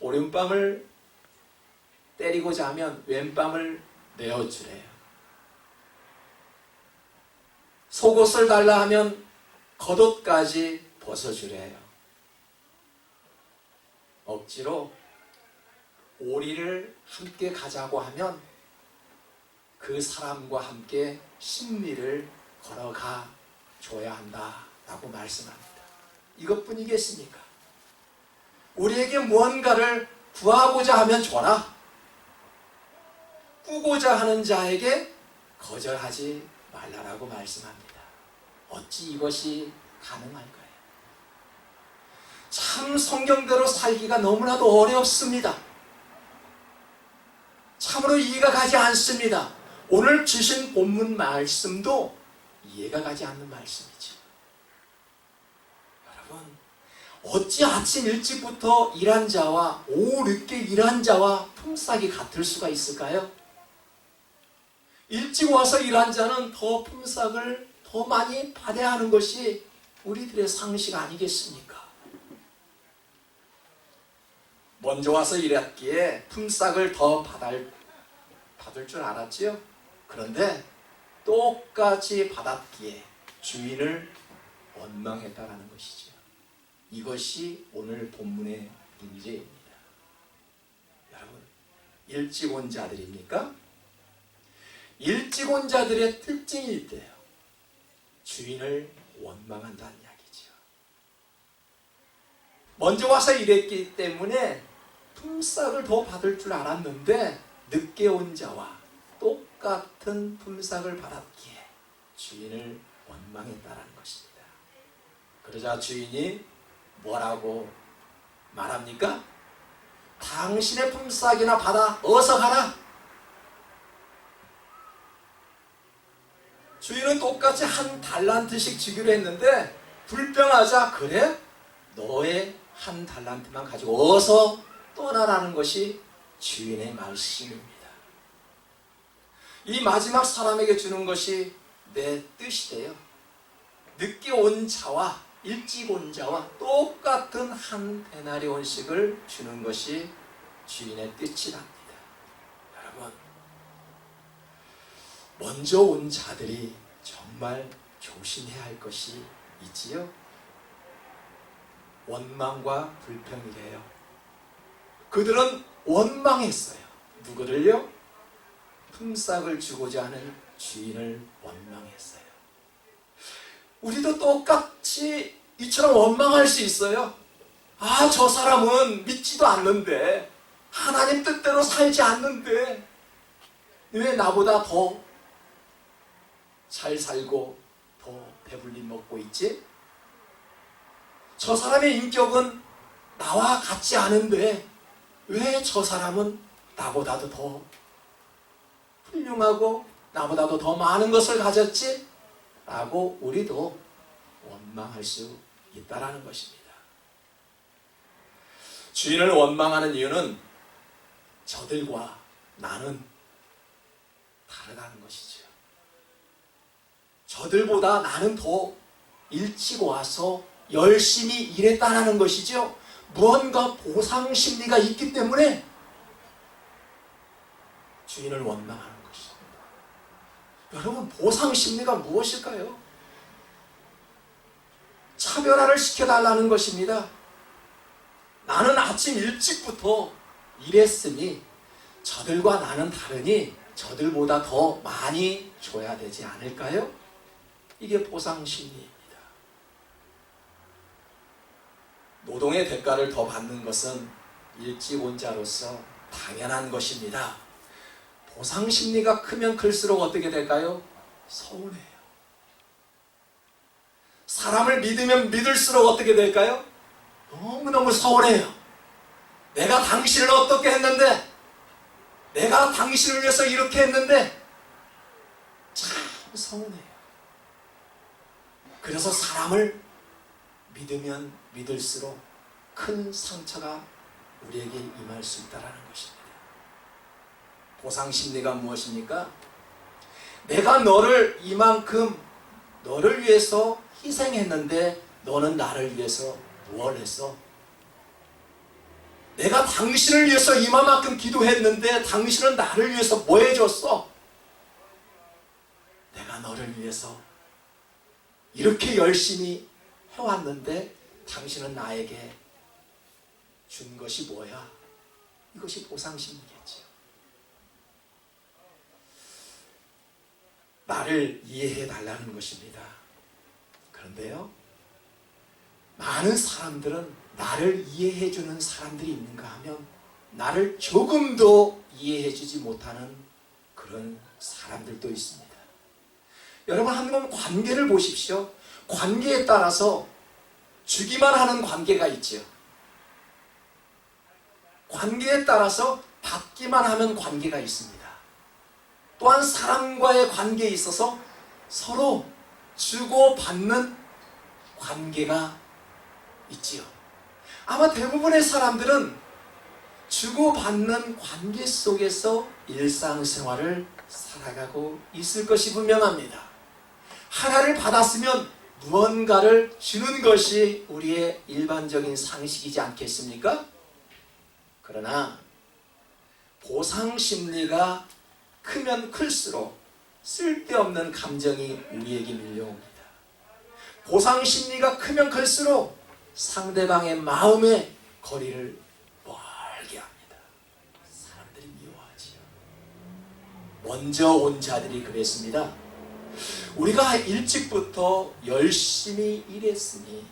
오른밤을 때리고자 하면 왼밤을 내어주래요. 속옷을 달라 하면 겉옷까지 벗어주래요. 억지로 오리를 함께 가자고 하면 그 사람과 함께 심리를 걸어가 줘야 한다라고 말씀합니다. 이것뿐이겠습니까? 우리에게 무언가를 구하고자 하면 줘라. 꾸고자 하는 자에게 거절하지 말라라고 말씀합니다. 어찌 이것이 가능할까요? 참 성경대로 살기가 너무나도 어렵습니다. 참으로 이해가 가지 않습니다. 오늘 주신 본문 말씀도 이해가 가지 않는 말씀이죠. 여러분, 어찌 아침 일찍부터 일한 자와 오후 늦게 일한 자와 품삯이 같을 수가 있을까요? 일찍 와서 일한 자는 더 품삯을 더 많이 받아야 하는 것이 우리들의 상식 아니겠습니까? 먼저 와서 일했기에 품삯을 더 받을, 받을 줄 알았지요? 그런데 똑같이 받았기에 주인을 원망했다라는 것이죠. 이것이 오늘 본문의 문제입니다. 여러분, 일찍 온 자들입니까? 일찍 온 자들의 특징이 있대요. 주인을 원망한다는 이야기죠. 먼저 와서 일했기 때문에 품삯을 더 받을 줄 알았는데 늦게 온 자와 똑같은 품삯을 받았기에 주인을 원망했다라는 것입니다. 그러자 주인이 뭐라고 말합니까? 당신의 품삯이나 받아 어서 가라. 주인은 똑같이 한 달란트씩 주기로 했는데 불평하자 그래 너의 한 달란트만 가지고 어서 떠나라는 것이 주인의 말씀입니다. 이 마지막 사람에게 주는 것이 내 뜻이래요. 늦게 온 자와 일찍 온 자와 똑같은 한 데나리온씩을 주는 것이 주인의 뜻이랍니다. 여러분, 먼저 온 자들이 정말 조심해야 할 것이 있지요. 원망과 불평이래요. 그들은 원망했어요. 누구를요? 품삯을 주고자 하는 주인을 원망했어요. 우리도 똑같이 이처럼 원망할 수 있어요. 아, 저 사람은 믿지도 않는데, 하나님 뜻대로 살지 않는데, 왜 나보다 더 잘 살고 더 배불리 먹고 있지? 저 사람의 인격은 나와 같지 않은데, 왜 저 사람은 나보다도 더 훌륭하고 나보다도 더 많은 것을 가졌지? 라고 우리도 원망할 수 있다라는 것입니다. 주인을 원망하는 이유는 저들과 나는 다르다는 것이죠. 저들보다 나는 더 일찍 와서 열심히 일했다는 것이죠. 무언가 보상 심리가 있기 때문에 주인을 원망하는. 여러분, 보상 심리가 무엇일까요? 차별화를 시켜달라는 것입니다. 나는 아침 일찍부터 일했으니 저들과 나는 다르니 저들보다 더 많이 줘야 되지 않을까요? 이게 보상 심리입니다. 노동의 대가를 더 받는 것은 일찍 온 자로서 당연한 것입니다. 보상 심리가 크면 클수록 어떻게 될까요? 서운해요. 사람을 믿으면 믿을수록 어떻게 될까요? 너무너무 서운해요. 내가 당신을 어떻게 했는데, 내가 당신을 위해서 이렇게 했는데, 참 서운해요. 그래서 사람을 믿으면 믿을수록 큰 상처가 우리에게 임할 수 있다는 것입니다. 보상 심리가 무엇입니까? 내가 너를 이만큼 너를 위해서 희생했는데 너는 나를 위해서 무엇 했어? 내가 당신을 위해서 이만큼 기도했는데 당신은 나를 위해서 뭐 해줬어? 내가 너를 위해서 이렇게 열심히 해왔는데 당신은 나에게 준 것이 뭐야? 이것이 보상심이겠지 나를 이해해 달라는 것입니다. 그런데요, 많은 사람들은 나를 이해해 주는 사람들이 있는가 하면 나를 조금도 이해해 주지 못하는 그런 사람들도 있습니다. 여러분 한번 관계를 보십시오. 관계에 따라서 주기만 하는 관계가 있지요. 관계에 따라서 받기만 하면 관계가 있습니다. 또한 사람과의 관계에 있어서 서로 주고받는 관계가 있지요. 아마 대부분의 사람들은 주고받는 관계 속에서 일상생활을 살아가고 있을 것이 분명합니다. 하나를 받았으면 무언가를 주는 것이 우리의 일반적인 상식이지 않겠습니까? 그러나 보상 심리가 크면 클수록 쓸데없는 감정이 우리에게 밀려옵니다. 보상 심리가 크면 클수록 상대방의 마음에 거리를 멀게 합니다. 사람들이 미워하지요. 먼저 온 자들이 그랬습니다. 우리가 일찍부터 열심히 일했으니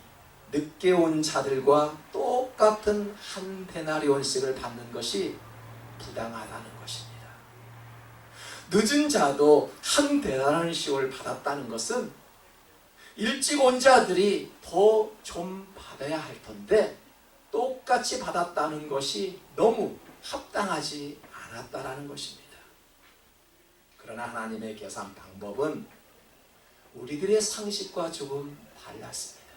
늦게 온 자들과 똑같은 한 데나리온씩을 받는 것이 부당하다는 것입니다. 늦은 자도 한 데나리온씩을 받았다는 것은 일찍 온 자들이 더 좀 받아야 할 텐데 똑같이 받았다는 것이 너무 합당하지 않았다라는 것입니다. 그러나 하나님의 계산 방법은 우리들의 상식과 조금 달랐습니다.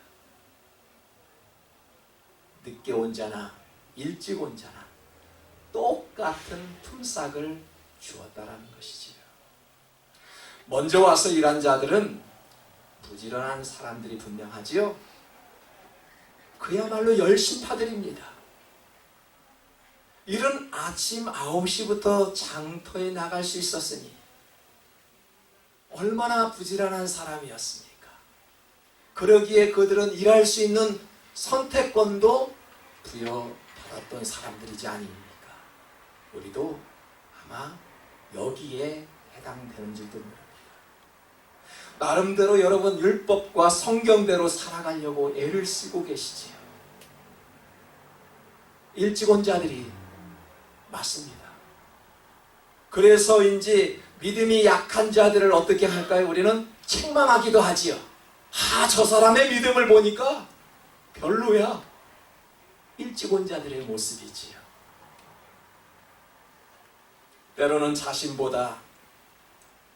늦게 온 자나 일찍 온 자나 똑같은 품삯을 주었다라는 것이지요. 먼저 와서 일한 자들은 부지런한 사람들이 분명하지요. 그야말로 열심파들입니다. 이른 아침 9시부터 장터에 나갈 수 있었으니 얼마나 부지런한 사람이었습니까? 그러기에 그들은 일할 수 있는 선택권도 부여받았던 사람들이지 아닙니까? 우리도 아마 여기에 해당되는 줄도 모릅니다. 나름대로 여러분 율법과 성경대로 살아가려고 애를 쓰고 계시지요. 일찍 온 자들이 맞습니다. 그래서인지 믿음이 약한 자들을 어떻게 할까요? 우리는 책망하기도 하지요. 아, 저 사람의 믿음을 보니까 별로야. 일찍 온 자들의 모습이지요. 때로는 자신보다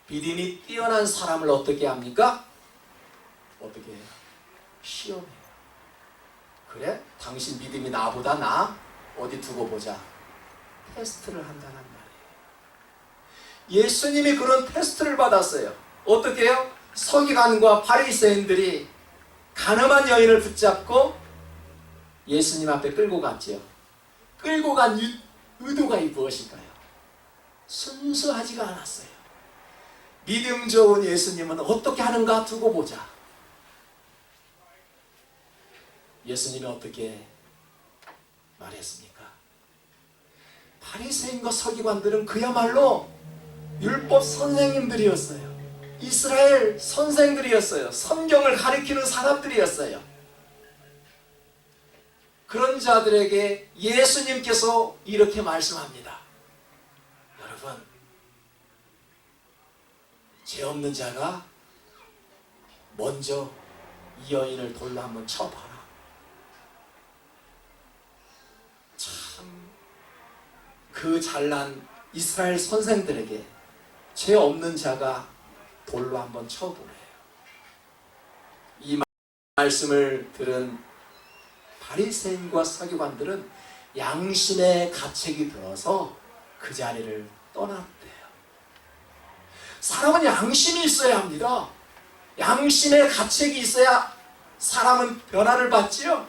믿음이 뛰어난 사람을 어떻게 합니까? 어떻게 해요? 시험해요. 그래? 당신 믿음이 나보다 나? 어디 두고 보자. 테스트를 한다는 말이에요. 예수님이 그런 테스트를 받았어요. 어떻게 해요? 서기관과 바리새인들이 가늠한 여인을 붙잡고 예수님 앞에 끌고 갔지요. 끌고 간 유- 의도가 이 무엇일까요? 순수하지가 않았어요. 믿음 좋은 예수님은 어떻게 하는가 두고 보자. 예수님이 어떻게 말했습니까? 바리새인과 서기관들은 그야말로 율법 선생님들이었어요. 이스라엘 선생들이었어요. 성경을 가리키는 사람들이었어요. 그런 자들에게 예수님께서 이렇게 말씀합니다. 여러분, 죄 없는 자가 먼저 이 여인을 돌로 한번 쳐봐라. 참, 그 잘난 이스라엘 선생들에게 죄 없는 자가 돌로 한번 쳐보래요. 이 마- 말씀을 들은 바리새인과 서기관들은 양심의 가책이 들어서 그 자리를 떠났대요. 사람은 양심이 있어야 합니다. 양심의 가책이 있어야 사람은 변화를 받지요.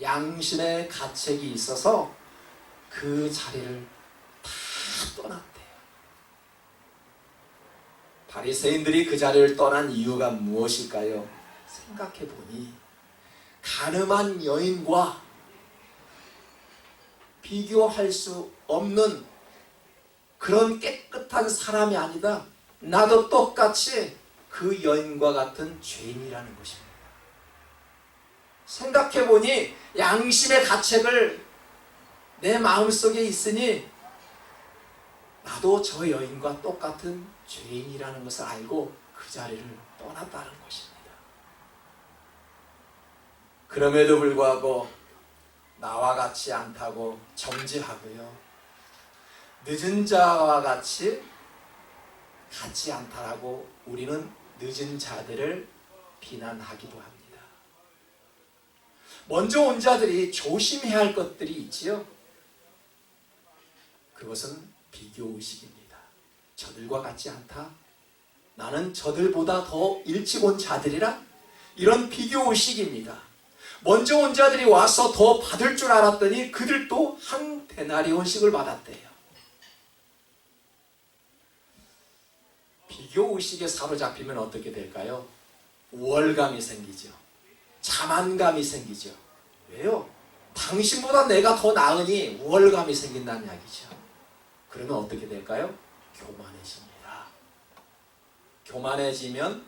양심의 가책이 있어서 그 자리를 다 떠났대요. 바리새인들이 그 자리를 떠난 이유가 무엇일까요? 생각해 보니 가늠한 여인과 비교할 수 없는 그런 깨끗한 사람이 아니다. 나도 똑같이 그 여인과 같은 죄인이라는 것입니다. 생각해 보니 양심의 가책을 내 마음속에 있으니 나도 저 여인과 똑같은 죄인이라는 것을 알고 그 자리를 떠났다는 것입니다. 그럼에도 불구하고 나와 같이 않다고 정죄하고요. 늦은 자와 같이 같지 않다라고 우리는 늦은 자들을 비난하기도 합니다. 먼저 온 자들이 조심해야 할 것들이 있지요. 그것은 비교 의식입니다. 저들과 같지 않다. 나는 저들보다 더 일찍 온 자들이라 이런 비교 의식입니다. 먼저 온 자들이 와서 더 받을 줄 알았더니 그들도 한 데나리온씩을 받았대요. 비교 의식에 사로잡히면 어떻게 될까요? 우월감이 생기죠. 자만감이 생기죠. 왜요? 당신보다 내가 더 나으니 우월감이 생긴다는 이야기죠. 그러면 어떻게 될까요? 교만해집니다. 교만해지면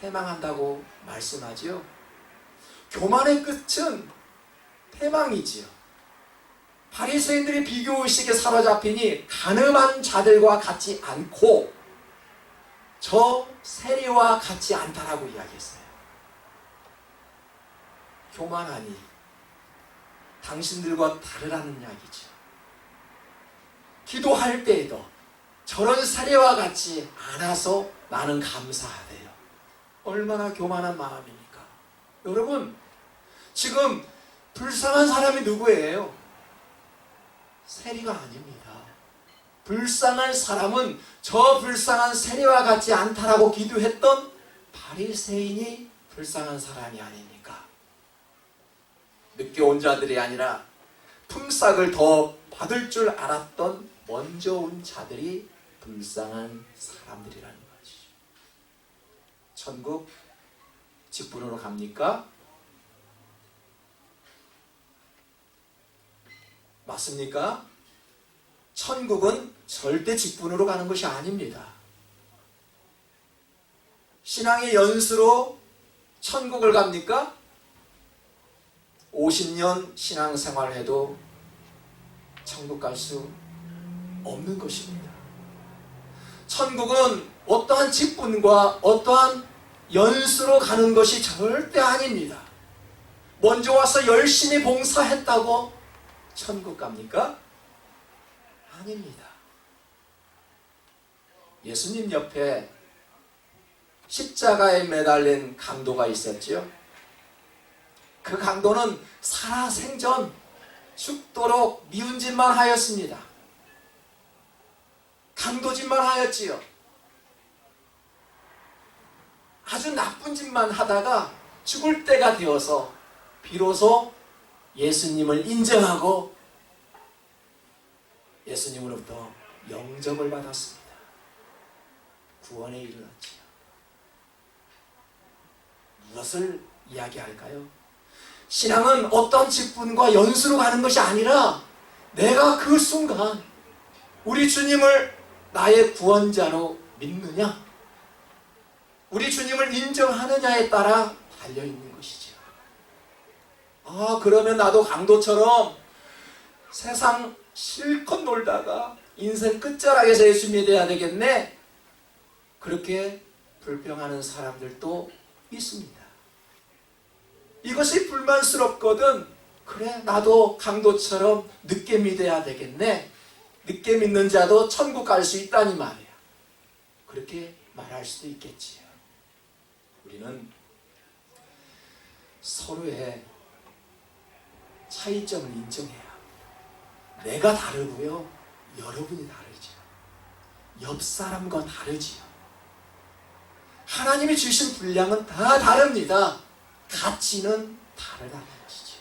패망한다고 말씀하지요. 교만의 끝은 패망이지요. 바리새인들이 비교 의식에 사로잡히니 가늠한 자들과 같지 않고 저 세리와 같지 않다라고 이야기했어요. 교만하니 당신들과 다르라는 이야기죠. 기도할 때에도 저런 사례와 같이 않아서 나는 감사하대요. 얼마나 교만한 마음입니까? 여러분, 지금 불쌍한 사람이 누구예요? 세리가 아닙니다. 불쌍한 사람은 저 불쌍한 세리와 같지 않다라고 기도했던 바리새인이 불쌍한 사람이 아닙니까? 늦게 온 자들이 아니라 품삯을 더 받을 줄 알았던 먼저 온 자들이 불쌍한 사람들이라는 것이죠. 천국 직분으로 갑니까? 맞습니까? 천국은 절대 직분으로 가는 것이 아닙니다. 신앙의 연수로 천국을 갑니까? 50년 신앙생활 해도 천국 갈 수 없는 것입니다. 천국은 어떠한 직분과 어떠한 연수로 가는 것이 절대 아닙니다. 먼저 와서 열심히 봉사했다고 천국 갑니까? 아닙니다. 예수님 옆에 십자가에 매달린 강도가 있었지요. 그 강도는 살아생전 죽도록 미운 짓만 하였습니다. 강도 짓만 하였지요. 아주 나쁜 짓만 하다가 죽을 때가 되어서 비로소 예수님을 인정하고 예수님으로부터 영접을 받았습니다. 구원에 이르렀지요. 무엇을 이야기할까요? 신앙은 어떤 직분과 연수로 가는 것이 아니라 내가 그 순간 우리 주님을 나의 구원자로 믿느냐, 우리 주님을 인정하느냐에 따라 달려 있는 것이죠. 아, 그러면 나도 강도처럼 세상 실컷 놀다가 인생 끝자락에서 예수 믿어야 되겠네. 그렇게 불평하는 사람들도 있습니다. 이것이 불만스럽거든. 그래, 나도 강도처럼 늦게 믿어야 되겠네. 늦게 믿는 자도 천국 갈 수 있다니 말이야. 그렇게 말할 수도 있겠지요. 우리는 서로의 차이점을 인정해야 내가 다르고요. 여러분이 다르죠. 옆 사람과 다르지요. 하나님이 주신 분량은 다 다릅니다. 가치는 다르다는 것이죠.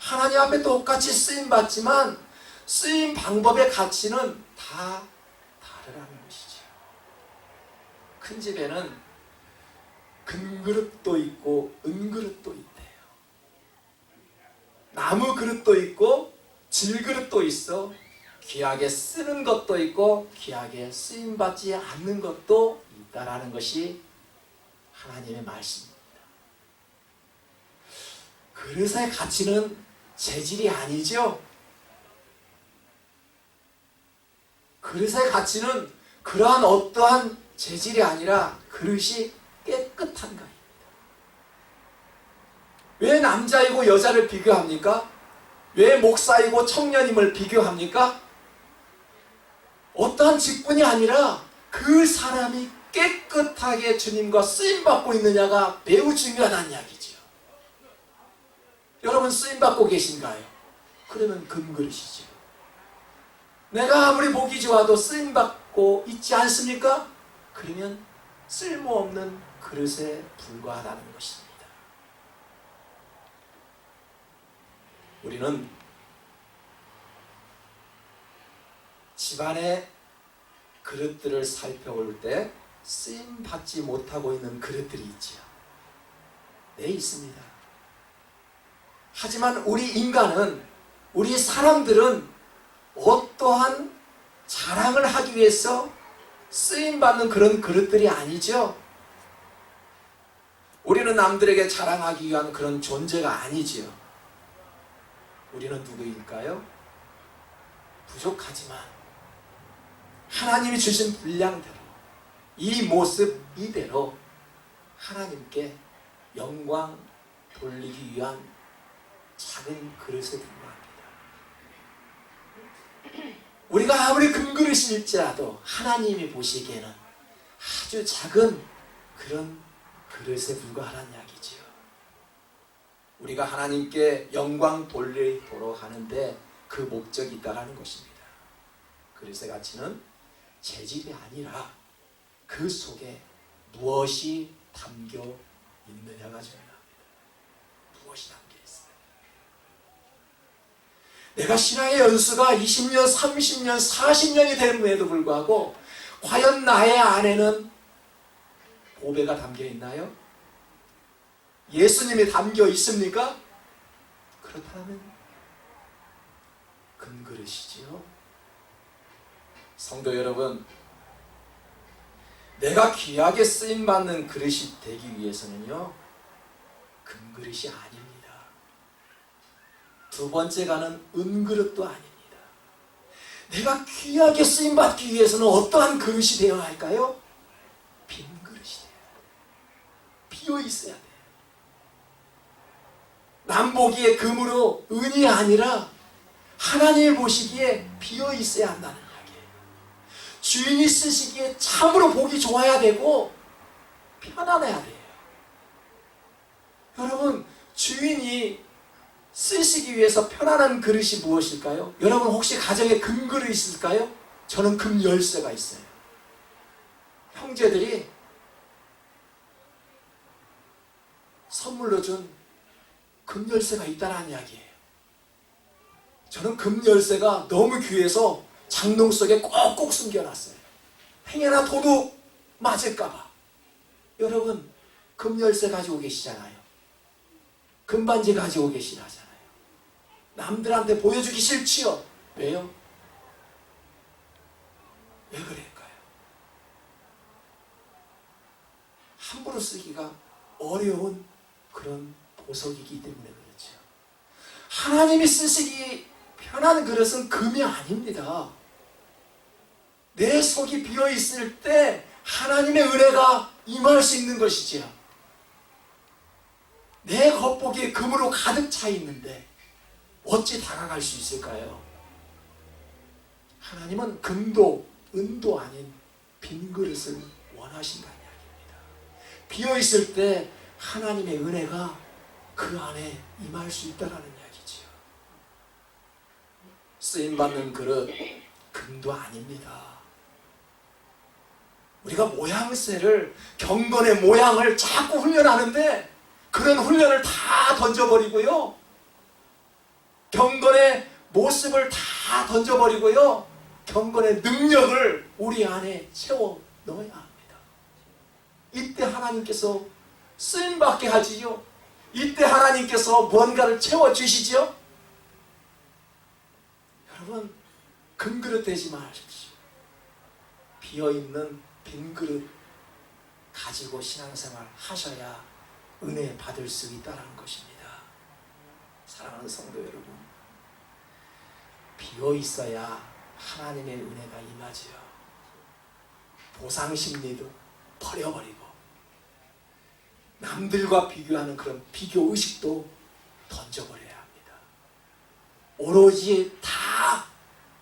하나님 앞에 똑같이 쓰임 받지만 쓰임 방법의 가치는 다 다르다는 것이죠. 큰 집에는 금그릇도 있고 은그릇도 있대요. 나무 그릇도 있고 질그릇도 있어 귀하게 쓰는 것도 있고 귀하게 쓰임 받지 않는 것도 있다라는 것이 하나님의 말씀입니다. 그릇의 가치는 재질이 아니죠. 그릇의 가치는 그러한 어떠한 재질이 아니라 그릇이 깨끗한가입니다. 왜 남자이고 여자를 비교합니까? 왜 목사이고 청년임을 비교합니까? 어떠한 직분이 아니라 그 사람이 깨끗하게 주님과 쓰임받고 있느냐가 매우 중요하다는 이야기죠. 여러분 쓰임받고 계신가요? 그러면 금그릇이죠. 내가 아무리 보기 좋아도 쓰임받고 있지 않습니까? 그러면 쓸모없는 그릇에 불과하다는 것입니다. 우리는 집안의 그릇들을 살펴볼 때 쓰임 받지 못하고 있는 그릇들이 있지요. 네, 있습니다. 하지만 우리 인간은, 우리 사람들은 어떠한 자랑을 하기 위해서 쓰임 받는 그런 그릇들이 아니죠. 우리는 남들에게 자랑하기 위한 그런 존재가 아니지요. 우리는 누구일까요? 부족하지만 하나님이 주신 분량대로 이 모습 이대로 하나님께 영광 돌리기 위한 작은 그릇에 불과합니다. 우리가 아무리 금 그릇일지라도 하나님이 보시기에는 아주 작은 그런 그릇에 불과하다는 이야기지요. 우리가 하나님께 영광 돌리도록 하는데 그 목적이 있다는 것입니다. 그릇의 가치는 재질이 아니라 그 속에 무엇이 담겨 있느냐가 중요합니다. 무엇이 담겨 있어요? 내가 신앙의 연수가 20년, 30년, 40년이 됨에도 불구하고 과연 나의 안에는 보배가 담겨 있나요? 예수님이 담겨 있습니까? 그렇다면 금그릇이지요. 성도 여러분, 내가 귀하게 쓰임 받는 그릇이 되기 위해서는요, 금그릇이 아닙니다. 두 번째 가는 은그릇도 아닙니다. 내가 귀하게 쓰임 받기 위해서는 어떠한 그릇이 되어야 할까요? 빈 그릇이 돼야 돼요. 비어 있어야 돼요. 남 보기에 금으로 은이 아니라 하나님 보시기에 비어 있어야 한다는 이야기예요. 주인이 쓰시기에 참으로 보기 좋아야 되고 편안해야 돼요. 여러분 주인이 쓰시기 위해서 편안한 그릇이 무엇일까요? 여러분 혹시 가정에 금그릇 있을까요? 저는 금 열쇠가 있어요. 형제들이 선물로 준 금열쇠가 있다는 이야기예요. 저는 금열쇠가 너무 귀해서 장롱 속에 꼭꼭 숨겨놨어요. 행여나 도둑 맞을까봐. 여러분, 금열쇠 가지고 계시잖아요. 금반지 가지고 계시잖아요. 남들한테 보여주기 싫지요. 왜요? 왜 그럴까요? 함부로 쓰기가 어려운 그런 보석이기 때문에 그렇죠. 하나님이 쓰시기 편한 그릇은 금이 아닙니다. 내 속이 비어 있을 때 하나님의 은혜가 임할 수 있는 것이지요. 내 겉보기에 금으로 가득 차 있는데 어찌 다가갈 수 있을까요? 하나님은 금도 은도 아닌 빈 그릇을 원하신다는 이야기입니다. 비어 있을 때 하나님의 은혜가 그 안에 임할 수 있다라는 이야기지요. 쓰임 받는 그릇 금도 아닙니다. 우리가 모양새를 경건의 모양을 자꾸 훈련하는데 그런 훈련을 다 던져버리고요. 경건의 모습을 다 던져버리고요. 경건의 능력을 우리 안에 채워 넣어야 합니다. 이때 하나님께서 쓰임받게 하지요. 이때 하나님께서 무언가를 채워주시죠. 여러분, 금그릇 되지 마십시오. 비어있는 빈 그릇 가지고 신앙생활 하셔야 은혜 받을 수 있다는 것입니다. 사랑하는 성도 여러분, 비어 있어야 하나님의 은혜가 임하지요. 보상 심리도 버려버리고 남들과 비교하는 그런 비교 의식도 던져버려야 합니다. 오로지 다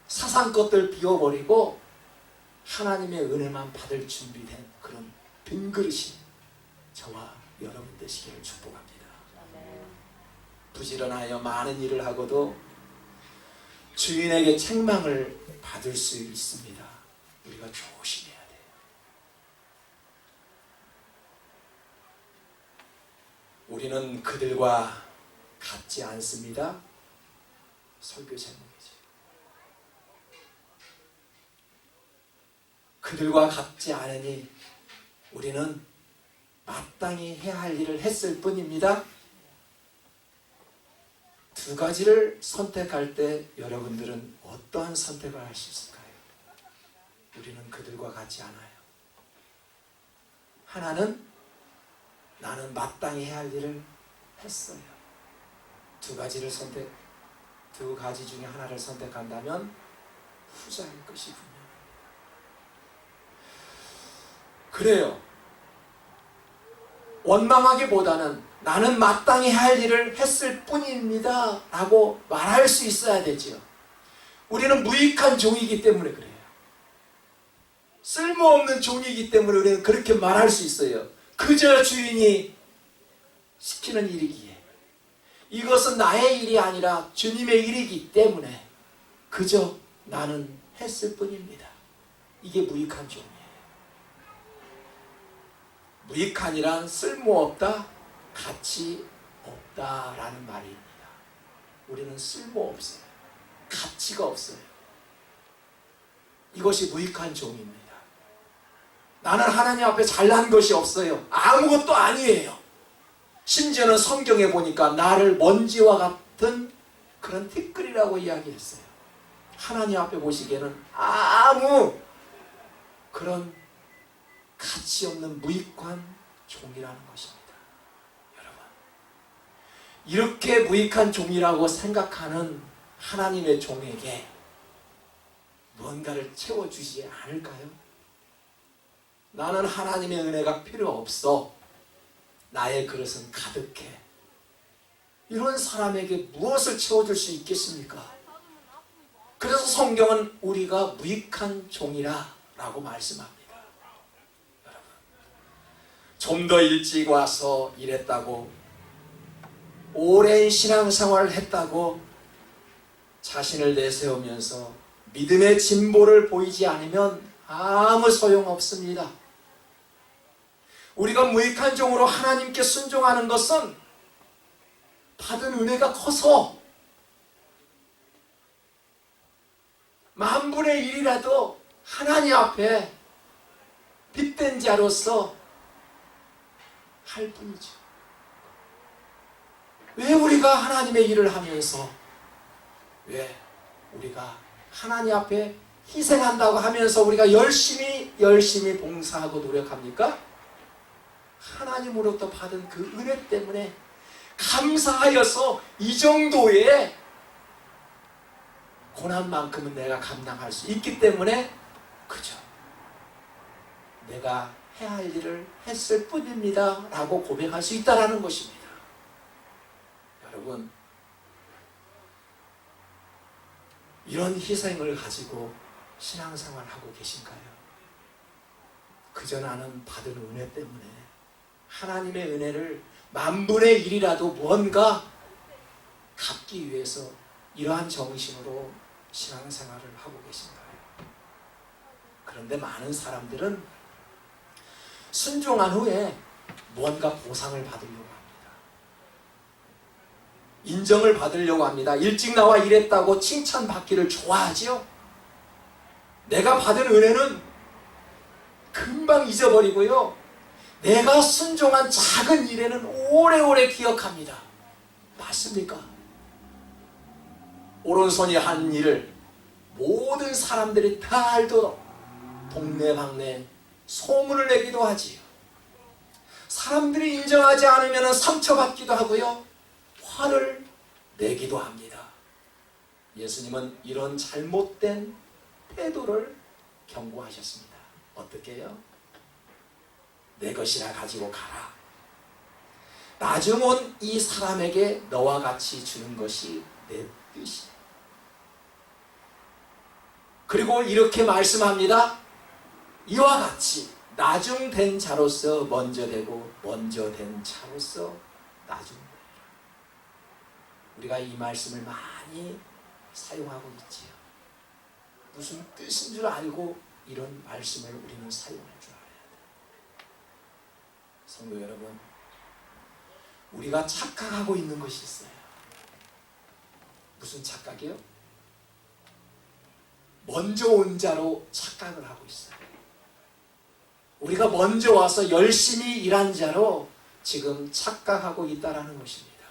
사상 것들 비워버리고 하나님의 은혜만 받을 준비된 그런 빈 그릇이 저와 여러분 되시기를 축복합니다. 부지런하여 많은 일을 하고도 주인에게 책망을 받을 수 있습니다. 우리가 조심해야 돼요. 우리는 그들과 같지 않습니다. 설교 제목이지. 그들과 같지 않으니 우리는 마땅히 해야 할 일을 했을 뿐입니다. 두 가지를 선택할 때 여러분들은 어떠한 선택을 할 수 있을까요? 우리는 그들과 같지 않아요. 하나는 나는 마땅히 해야 할 일을 했어요. 두 가지를 선택, 두 가지 중에 하나를 선택한다면 후자일 것이 분명합니다. 그래요. 원망하기보다는 나는 마땅히 할 일을 했을 뿐입니다. 라고 말할 수 있어야 되지요. 우리는 무익한 종이기 때문에 그래요. 쓸모없는 종이기 때문에 우리는 그렇게 말할 수 있어요. 그저 주인이 시키는 일이기에. 이것은 나의 일이 아니라 주님의 일이기 때문에 그저 나는 했을 뿐입니다. 이게 무익한 종이에요. 무익한이란 쓸모없다, 가치 없다라는 말입니다. 우리는 쓸모없어요. 가치가 없어요. 이것이 무익한 종입니다. 나는 하나님 앞에 잘난 것이 없어요. 아무것도 아니에요. 심지어는 성경에 보니까 나를 먼지와 같은 그런 티끌이라고 이야기했어요. 하나님 앞에 보시기에는 아무 그런 가치 없는 무익한 종이라는 것입니다. 여러분, 이렇게 무익한 종이라고 생각하는 하나님의 종에게 무언가를 채워주지 않을까요? 나는 하나님의 은혜가 필요 없어. 나의 그릇은 가득해. 이런 사람에게 무엇을 채워줄 수 있겠습니까? 그래서 성경은 우리가 무익한 종이라 라고 말씀합니다. 좀더 일찍 와서 일했다고 오랜 신앙생활을 했다고 자신을 내세우면서 믿음의 진보를 보이지 않으면 아무 소용 없습니다. 우리가 무익한 종으로 하나님께 순종하는 것은 받은 은혜가 커서 만분의 일이라도 하나님 앞에 빚된 자로서 할 뿐이죠. 왜 우리가 하나님의 일을 하면서 왜 우리가 하나님 앞에 희생한다고 하면서 우리가 열심히 열심히 봉사하고 노력합니까? 하나님으로부터 받은 그 은혜 때문에 감사하여서 이 정도의 고난만큼은 내가 감당할 수 있기 때문에 그죠. 내가 해야 할 일을 했을 뿐입니다. 라고 고백할 수 있다는 것입니다. 여러분, 이런 희생을 가지고 신앙생활 하고 계신가요? 그저 나는 받은 은혜 때문에 하나님의 은혜를 만분의 일이라도 뭔가 갚기 위해서 이러한 정신으로 신앙생활을 하고 계신가요? 그런데 많은 사람들은 순종한 후에 무언가 보상을 받으려고 합니다. 인정을 받으려고 합니다. 일찍 나와 일했다고 칭찬받기를 좋아하지요. 내가 받은 은혜는 금방 잊어버리고요. 내가 순종한 작은 일에는 오래오래 기억합니다. 맞습니까? 오른손이 한 일을 모든 사람들이 다 알도록 동네방네 소문을 내기도 하지요. 사람들이 인정하지 않으면 상처받기도 하고요. 화를 내기도 합니다. 예수님은 이런 잘못된 태도를 경고하셨습니다. 어떻게 해요? 내 것이라 가지고 가라. 나중 온 이 사람에게 너와 같이 주는 것이 내 뜻이다. 그리고 이렇게 말씀합니다. 이와 같이 나중 된 자로서 먼저 되고 먼저 된 자로서 나중 되라. 우리가 이 말씀을 많이 사용하고 있지요. 무슨 뜻인 줄 알고 이런 말씀을 우리는 사용할 줄. 성도 여러분, 우리가 착각하고 있는 것이 있어요. 무슨 착각이요? 먼저 온 자로 착각을 하고 있어요. 우리가 먼저 와서 열심히 일한 자로 지금 착각하고 있다라는 것입니다.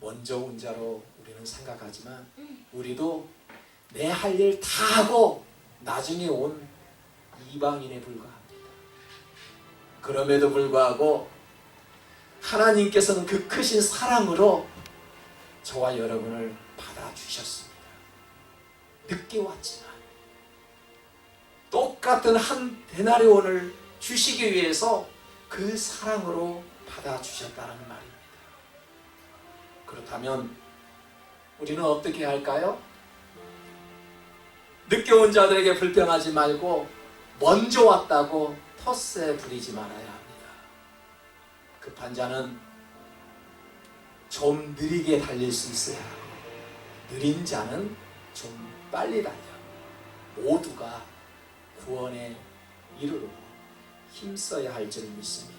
먼저 온 자로 우리는 생각하지만 우리도 내 할 일 다 하고 나중에 온 이방인에 불과합니다. 그럼에도 불구하고 하나님께서는 그 크신 사랑으로 저와 여러분을 받아주셨습니다. 늦게 왔지만 똑같은 한 데나리온을 주시기 위해서 그 사랑으로 받아주셨다는 말입니다. 그렇다면 우리는 어떻게 할까요? 늦게 온 자들에게 불평하지 말고 먼저 왔다고 텃세 부리지 말아야 합니다. 급한 자는 좀 느리게 달릴 수 있어야 하고 느린 자는 좀 빨리 달려 모두가 구원에 이르러 힘써야 할 줄 믿습니다.